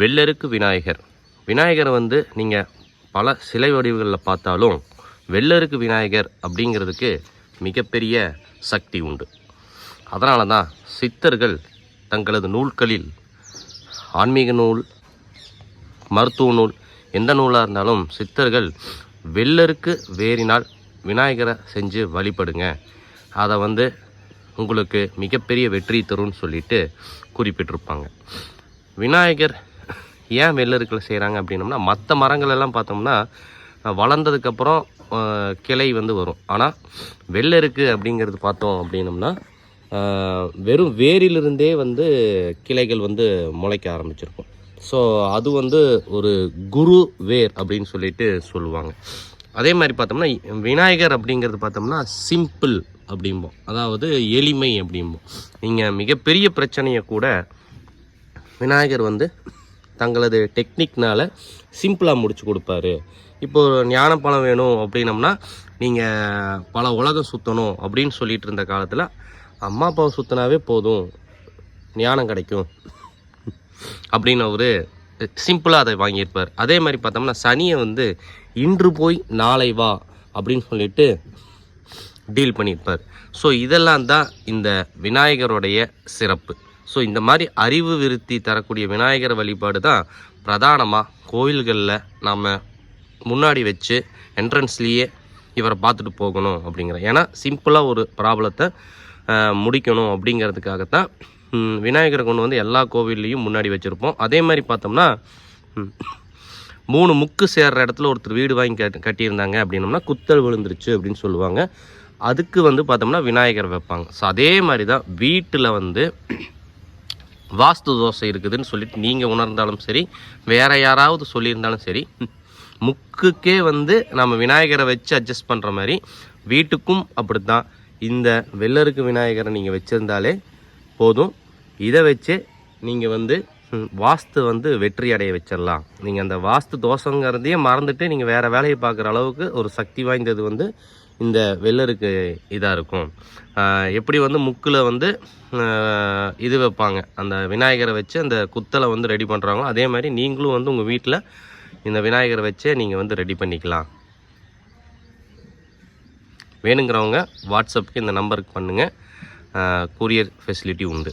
வெள்ளருக்கு விநாயகர். விநாயகரை வந்து நீங்கள் பல சிலை வடிவுகளில் பார்த்தாலும் வெள்ளருக்கு விநாயகர் அப்படிங்கிறதுக்கு மிகப்பெரிய சக்தி உண்டு. அதனால தான் சித்தர்கள் தங்களது நூல்களில் ஆன்மீக நூல் மருத்துவ நூல் எந்த நூலாக இருந்தாலும் சித்தர்கள் வெள்ளருக்கு வேறினால் விநாயகரை செஞ்சு வழிபடுங்க. அதை வந்து உங்களுக்கு மிகப்பெரிய வெற்றி தரும்னு சொல்லிட்டு குறிப்பிட்டிருப்பாங்க. விநாயகர் ஏன் வெள்ளருக்கில் செய்கிறாங்க அப்படின்னம்னா மற்ற மரங்கள் எல்லாம் பார்த்தோம்னா வளர்ந்ததுக்கப்புறம் கிளை வந்து வரும். ஆனால் வெள்ளருக்கு அப்படிங்கிறது பார்த்தோம் அப்படின்னம்னா வெறும் வேரிலிருந்தே வந்து கிளைகள் வந்து முளைக்க ஆரம்பிச்சிருக்கும். ஸோ அது வந்து ஒரு குரு வேர் அப்படின்னு சொல்லிட்டு சொல்லுவாங்க. அதே மாதிரி பார்த்தோம்னா விநாயகர் அப்படிங்கிறது பார்த்தோம்னா சிம்பிள் அப்படிம்போம். அதாவது எளிமை அப்படிம்போம். நீங்கள் மிகப்பெரிய பிரச்சனையை கூட விநாயகர் வந்து தங்களது டெக்னிக்னால் சிம்பிளாக முடிச்சு கொடுப்பாரு. இப்போ பழம் வேணும் அப்படின்னம்னா நீங்கள் பல உலகம் சுற்றணும் அப்படின்னு சொல்லிட்டு இருந்த காலத்தில் அம்மா அப்பாவை சுற்றினாவே போதும் ஞானம் கிடைக்கும் அப்படின்னு ஒரு சிம்பிளாக அதை வாங்கியிருப்பார். அதே மாதிரி பார்த்தோம்னா சனியை வந்து இன்று போய் நாளை வா அப்படின்னு சொல்லிட்டு டீல் பண்ணியிருப்பார். ஸோ இதெல்லாம் தான் இந்த விநாயகருடைய சிறப்பு. ஸோ இந்த மாதிரி அறிவு விருத்தி தரக்கூடிய விநாயகர் வழிபாடு தான் பிரதானமாக கோயில்களில் நாம் முன்னாடி வச்சு என்ட்ரன்ஸ்லேயே இவரை பார்த்துட்டு போகணும் அப்படிங்கிற. ஏன்னா சிம்பிளாக ஒரு ப்ராப்ளத்தை முடிக்கணும் அப்படிங்கிறதுக்காகத்தான் விநாயகரை கொண்டு வந்து எல்லா கோவில்லையும் முன்னாடி வச்சுருப்போம். அதே மாதிரி பார்த்தோம்னா மூணு முக்கு சேர்ற இடத்துல ஒருத்தர் வீடு வாங்கி கட்டி கட்டியிருந்தாங்க அப்படின்னம்னா குத்தல் விழுந்துருச்சு அப்படின்னு சொல்லுவாங்க. அதுக்கு வந்து பார்த்தோம்னா விநாயகர் வைப்பாங்க. ஸோ அதே மாதிரி தான் வீட்டில் வந்து வாஸ்து தோசை இருக்குதுன்னு சொல்லிட்டு நீங்கள் உணர்ந்தாலும் சரி வேறு யாராவது சொல்லியிருந்தாலும் சரி முக்குக்கே வந்து நம்ம விநாயகரை வச்சு அட்ஜஸ்ட் பண்ணுற மாதிரி வீட்டுக்கும் அப்படி தான் இந்த வெள்ளருக்கு விநாயகரை நீங்கள் வச்சுருந்தாலே போதும். இதை வச்சு நீங்கள் வந்து வாஸ்து வந்து வெற்றி அடைய வச்சிடலாம் நீங்கள் அந்த வாஸ்து தோஷங்கிறதையே மறந்துட்டு நீங்கள் வேறு வேலையை பார்க்குற அளவுக்கு ஒரு சக்தி வாய்ந்தது வந்து இந்த வெள்ளருக்கு இதாக இருக்கும். எப்படி வந்து முக்கில் வந்து இது வைப்பாங்க. அந்த விநாயகரை வச்சு அந்த குத்தலை வந்து ரெடி பண்ணுறாங்களோ அதே மாதிரி நீங்களும் வந்து உங்கள் வீட்டில் இந்த விநாயகரை வச்சே நீங்கள் வந்து ரெடி பண்ணிக்கலாம். வேணுங்கிறவங்க வாட்ஸ்அப்புக்கு இந்த நம்பருக்கு பண்ணுங்கள் கூரியர் ஃபெசிலிட்டி உண்டு.